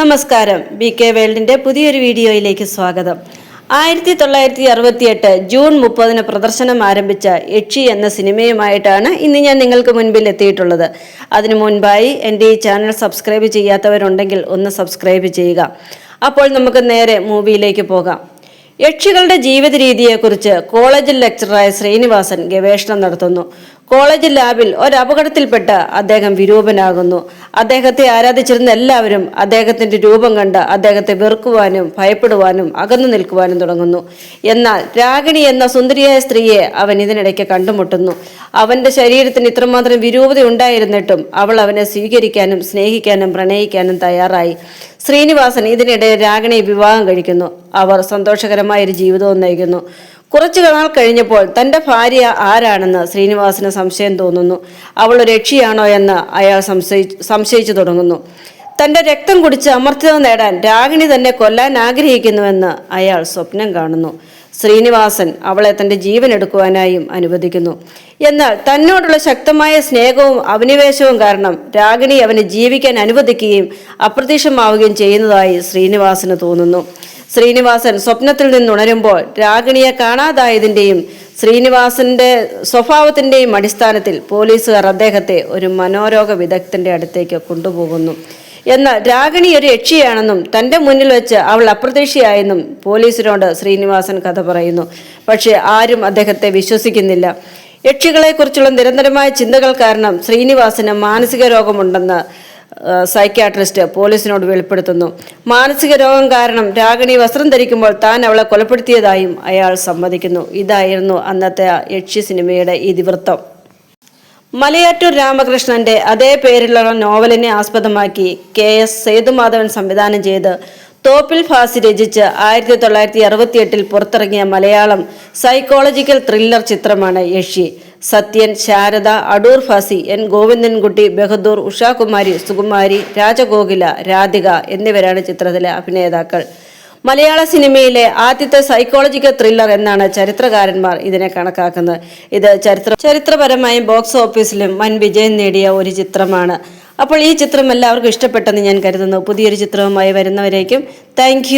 നമസ്കാരം. B K വേൾഡിന്റെ പുതിയൊരു വീഡിയോയിലേക്ക് സ്വാഗതം. ആയിരത്തി തൊള്ളായിരത്തി അറുപത്തിയെട്ട് ജൂൺ മുപ്പതിന് പ്രദർശനം ആരംഭിച്ച യക്ഷി എന്ന സിനിമയുമായിട്ടാണ് ഇന്ന് ഞാൻ നിങ്ങൾക്ക് മുൻപിൽ എത്തിയിട്ടുള്ളത്. അതിനു മുൻപായി എന്റെ ഈ ചാനൽ സബ്സ്ക്രൈബ് ചെയ്യാത്തവരുണ്ടെങ്കിൽ ഒന്ന് സബ്സ്ക്രൈബ് ചെയ്യുക. അപ്പോൾ നമുക്ക് നേരെ മൂവിയിലേക്ക് പോകാം. യക്ഷികളുടെ ജീവിത രീതിയെക്കുറിച്ച് കോളേജിൽ ലെക്ചറായ ശ്രീനിവാസൻ ഗവേഷണം നടത്തുന്നു. കോളേജ് ലാബിൽ ഒരു അപകടത്തിൽപ്പെട്ട് അദ്ദേഹം വിരൂപനാകുന്നു. അദ്ദേഹത്തെ ആരാധിച്ചിരുന്ന എല്ലാവരും അദ്ദേഹത്തിന്റെ രൂപം കണ്ട് അദ്ദേഹത്തെ വെറുക്കുവാനും ഭയപ്പെടുവാനും അകന്നു നിൽക്കുവാനും തുടങ്ങുന്നു. എന്നാൽ രാഗിണി എന്ന സുന്ദരിയായ സ്ത്രീയെ അവൻ ഇതിനിടയ്ക്ക് കണ്ടുമുട്ടുന്നു. അവന്റെ ശരീരത്തിന് ഇത്രമാത്രം വിരൂപത ഉണ്ടായിരുന്നിട്ടും അവൾ അവനെ സ്വീകരിക്കാനും സ്നേഹിക്കാനും പ്രണയിക്കാനും തയ്യാറായി. ശ്രീനിവാസൻ ഇതിനിടെ രാഗിണിയെ വിവാഹം കഴിക്കുന്നു. അവർ സന്തോഷകരമായ ഒരു ജീവിതവും നയിക്കുന്നു. കുറച്ചു നാൾ കഴിഞ്ഞപ്പോൾ തന്റെ ഭാര്യ ആരാണെന്ന് ശ്രീനിവാസിന് സംശയം തോന്നുന്നു. അവൾ രക്ഷിയാണോ എന്ന് അയാൾ സംശയിച്ചു സംശയിച്ചു തുടങ്ങുന്നു. തന്റെ രക്തം കുടിച്ച് അമർത്യത നേടാൻ രാഗിണി തന്നെ കൊല്ലാൻ ആഗ്രഹിക്കുന്നുവെന്ന് അയാൾ സ്വപ്നം കാണുന്നു. ശ്രീനിവാസൻ അവളെ തന്റെ ജീവൻ എടുക്കുവാനായും അനുവദിക്കുന്നു. എന്നാൽ തന്നോടുള്ള ശക്തമായ സ്നേഹവും അഭിനിവേശവും കാരണം രാഗിണി അവനെ ജീവിക്കാൻ അനുവദിക്കുകയും അപ്രത്യക്ഷമാവുകയും ചെയ്യുന്നതായി ശ്രീനിവാസന് തോന്നുന്നു. ശ്രീനിവാസൻ സ്വപ്നത്തിൽ നിന്നുണരുമ്പോൾ രാഗിണിയെ കാണാതായതിന്റെയും ശ്രീനിവാസന്റെ സ്വഭാവത്തിന്റെയും അടിസ്ഥാനത്തിൽ പോലീസുകാർ അദ്ദേഹത്തെ ഒരു മനോരോഗ വിദഗ്ധന്റെ അടുത്തേക്ക് കൊണ്ടുപോകുന്നു. എന്നാൽ രാഗിണി ഒരു യക്ഷിയാണെന്നും തന്റെ മുന്നിൽ വെച്ച് അവൾ അപ്രതീക്ഷയായെന്നും പോലീസിനോട് ശ്രീനിവാസൻ കഥ പറയുന്നു. പക്ഷേ ആരും അദ്ദേഹത്തെ വിശ്വസിക്കുന്നില്ല. യക്ഷികളെക്കുറിച്ചുള്ള നിരന്തരമായ ചിന്തകൾ കാരണം ശ്രീനിവാസന് മാനസിക രോഗമുണ്ടെന്ന് സൈക്യാട്രിസ്റ്റ് പോലീസിനോട് വെളിപ്പെടുത്തുന്നു. മാനസിക രോഗം കാരണം രാഗിണി വസ്ത്രം ധരിക്കുമ്പോൾ താൻ അവളെ കൊലപ്പെടുത്തിയതായും അയാൾ സമ്മതിക്കുന്നു. ഇതായിരുന്നു അന്നത്തെ യക്ഷി സിനിമയുടെ ഇതിവൃത്തം. മലയാറ്റൂർ രാമകൃഷ്ണന്റെ അതേ പേരിലുള്ള നോവലിനെ ആസ്പദമാക്കി കെ എസ് സേതുമാധവൻ സംവിധാനം ചെയ്ത് തോപ്പിൽ ഫാസി രചിച്ച് ആയിരത്തി തൊള്ളായിരത്തി അറുപത്തിയെട്ടിൽ പുറത്തിറങ്ങിയ മലയാളം സൈക്കോളജിക്കൽ ത്രില്ലർ ചിത്രമാണ് യക്ഷി. സത്യൻ ശാരദ അടൂർ ഫാസി എൻ ഗോവിന്ദൻകുട്ടി ബഹദൂർ ഉഷാകുമാരി സുകുമാരി രാജഗോകില രാധിക എന്നിവരാണ് ചിത്രത്തിലെ അഭിനേതാക്കൾ. മലയാള സിനിമയിലെ ആദ്യത്തെ സൈക്കോളജിക്കൽ ത്രില്ലർ എന്നാണ് ചരിത്രകാരന്മാർ ഇതിനെ കണക്കാക്കുന്നത്. ഇത് ചരിത്ര ചരിത്രപരമായും ബോക്സ് ഓഫീസിലും വൻ വിജയം നേടിയ ഒരു ചിത്രമാണ്. അപ്പോൾ ഈ ചിത്രം എല്ലാവർക്കും ഇഷ്ടപ്പെട്ടെന്ന് ഞാൻ കരുതുന്നു. പുതിയൊരു ചിത്രവുമായി വരുന്നവരേക്കും താങ്ക്